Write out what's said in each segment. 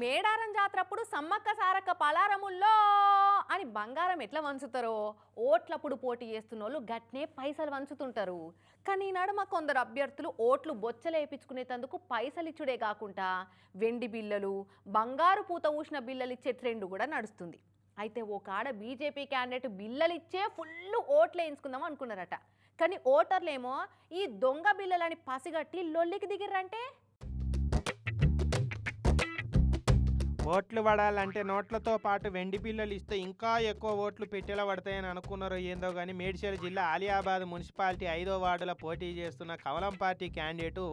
మేడారం జాతరప్పుడు సమ్మక్క సారక్క పలారముల్లో అని బంగారం ఎట్లా వంచుతారో? ఓట్లప్పుడు పోటీ చేస్తున్న వాళ్ళు గట్నే పైసలు వంచుతుంటారు. కానీ ఈ నడుమ కొందరు అభ్యర్థులు ఓట్లు బొచ్చలేపించుకునేటందుకు పైసలు ఇచ్చుడే కాకుండా వెండి బిల్లలు బంగారు పూత ఊసిన బిల్లలు ఇచ్చే ట్రెండ్ కూడా నడుస్తుంది. అయితే ఓ కాడ బీజేపీ క్యాండిడేట్ బిల్లలిచ్చే ఫుల్ ఓట్లు వేయించుకుందాం అనుకున్నారట. కానీ ఓటర్లేమో ఈ దొంగ బిల్లలని పసిగట్టి లొల్లికి దిగిర్రంటే? ఓట్లు పడాలంటే నోట్లతో పాటు వెండి బిల్లలు ఇస్తే ఇంకా ఎక్కువ ఓట్లు పెట్టేలా పడతాయని అనుకున్నారో ఏందో కానీ మేడ్చల్ జిల్లా ఆలియాబాద్ మున్సిపాలిటీ ఐదో వార్డులో పోటీ చేస్తున్న కమలం పార్టీ క్యాండిడేటు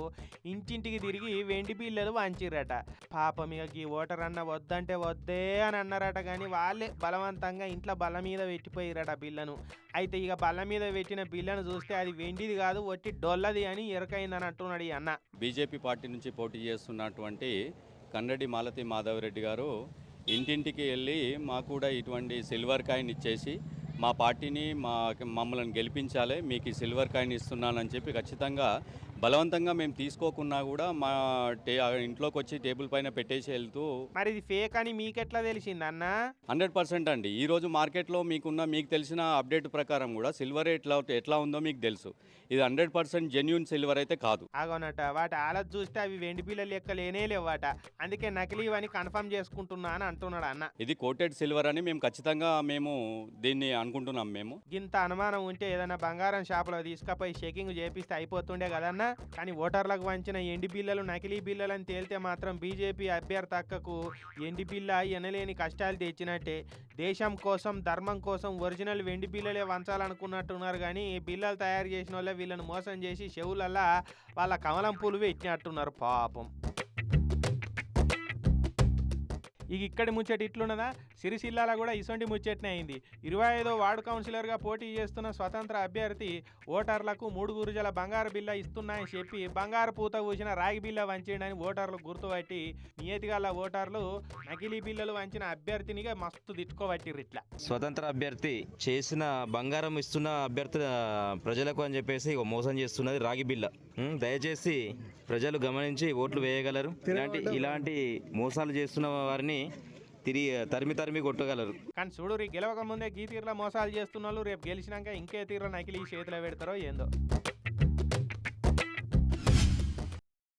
ఇంటింటికి తిరిగి వెండి బిల్లలు వంచిరట పాపం ఇక ఈ ఓటర్ అన్న వద్దంటే వద్దే అని అన్నారట కానీ వాళ్ళే బలవంతంగా ఇంట్లో బల్ల మీద పెట్టిపోయిరట బిల్లను. అయితే ఇక బల్ల మీద పెట్టిన బిల్లను చూస్తే అది వెండిది కాదు ఒట్టి డొల్లది అని ఎరకైందని అంటున్నాడు ఈ అన్న. బీజేపీ పార్టీ నుంచి పోటీ చేస్తున్నటువంటి కన్నడి మాలతి మాధవరెడ్డి గారు ఇంటింటికి వెళ్ళి మాకు కూడా ఇటువంటి సిల్వర్ కాయిన్ ఇచ్చేసి మా పార్టీని మా మమ్మల్ని గెలిపించాలి మీకు ఈ సిల్వర్ కాయిన్ ఇస్తున్నానని చెప్పి ఖచ్చితంగా బలవంతంగా మేము తీసుకోకున్నా కూడా మా టే ఇంట్లోకి వచ్చి టేబుల్ పైన పెట్టేసి వెళ్తూ మరి ఇది ఫేక్ అని మీకెట్లా తెలిసింది అన్న? హండ్రెడ్ పర్సెంట్ అండి. ఈరోజు మార్కెట్లో మీకున్న మీకు తెలిసిన అప్డేట్ ప్రకారం కూడా సిల్వర్ ఎట్లా ఎట్లా ఉందో మీకు తెలుసు. ఇది హండ్రెడ్ పర్సెంట్ జెన్యున్ సిల్వర్ అయితే కాదు. ఆగోనట వాటి ఆలత చూస్తే అవి వెండి బిల్లలు లెక్క లేనే లేవట. అందుకే నకిలీ అని కన్ఫర్మ్ చేసుకుంటున్నా అని అంటున్నాడు అన్న. ఇది కోటెడ్ సిల్వర్ అని మేము ఖచ్చితంగా మేము దీన్ని అనుకుంటున్నాం మేము. గింత అనుమానం ఉంటే ఏదైనా బంగారం షాపులో తీసుకపోయి చెకింగ్ చేపిస్తే అయిపోతుండే కదన్నా? కానీ ఓటర్లకు వంచిన ఎండి బిల్లలు నకిలీ బిల్లలని తేలితే మాత్రం బీజేపీ అభ్యర్థి అక్కకు ఎండి బిల్ల ఎనలేని కష్టాలు తెచ్చినట్టే. దేశం కోసం ధర్మం కోసం ఒరిజినల్ వెండి బిల్లలే వంచాలనుకున్నట్టున్నారు కానీ ఈ బిల్లలు తయారు చేసిన వాళ్ళే వీళ్ళని మోసం చేసి చెవులల్లా వాళ్ళ కమలం పూలు పెట్టినట్టున్నారు పాపం. ఇక ఇక్కడి ముచ్చట ఇట్లున్నదా? సిరిసిల్లాలో కూడా ఇసొంటి ముచ్చటనే అయింది. ఇరవై ఐదో వార్డు కౌన్సిలర్గా పోటీ చేస్తున్న స్వతంత్ర అభ్యర్థి ఓటర్లకు మూడు గురుజల బంగారు బిల్ల ఇస్తున్నాయని చెప్పి బంగారు పూత ఊసిన రాగి బిల్ల వంచిండని ఓటర్లు గుర్తుపట్టి నియతిగల ఓటర్లు నకిలీ బిల్లలు వంచిన అభ్యర్థినిగా మస్తు తిట్టుకోబట్టిర్రు ఇట్లా. స్వతంత్ర అభ్యర్థి చేసిన బంగారం ఇస్తున్న అభ్యర్థి ప్రజలకు అని చెప్పేసి మోసం చేస్తున్నది రాగి బిల్ల దయచేసి ప్రజలు గమనించి ఓట్లు వేయగలరు. ఇలాంటి ఇలాంటి మోసాలు చేస్తున్న వారిని తిరిగి తరిమి తరిమి కొట్టగలరు. కానీ చూడు గెలవక ముందే గీ తీరులో మోసాలు చేస్తున్న వాళ్ళు రేపు గెలిచినాక ఇంకే తీరులో నకిలీ చేతిలో పెడతారో ఏందో.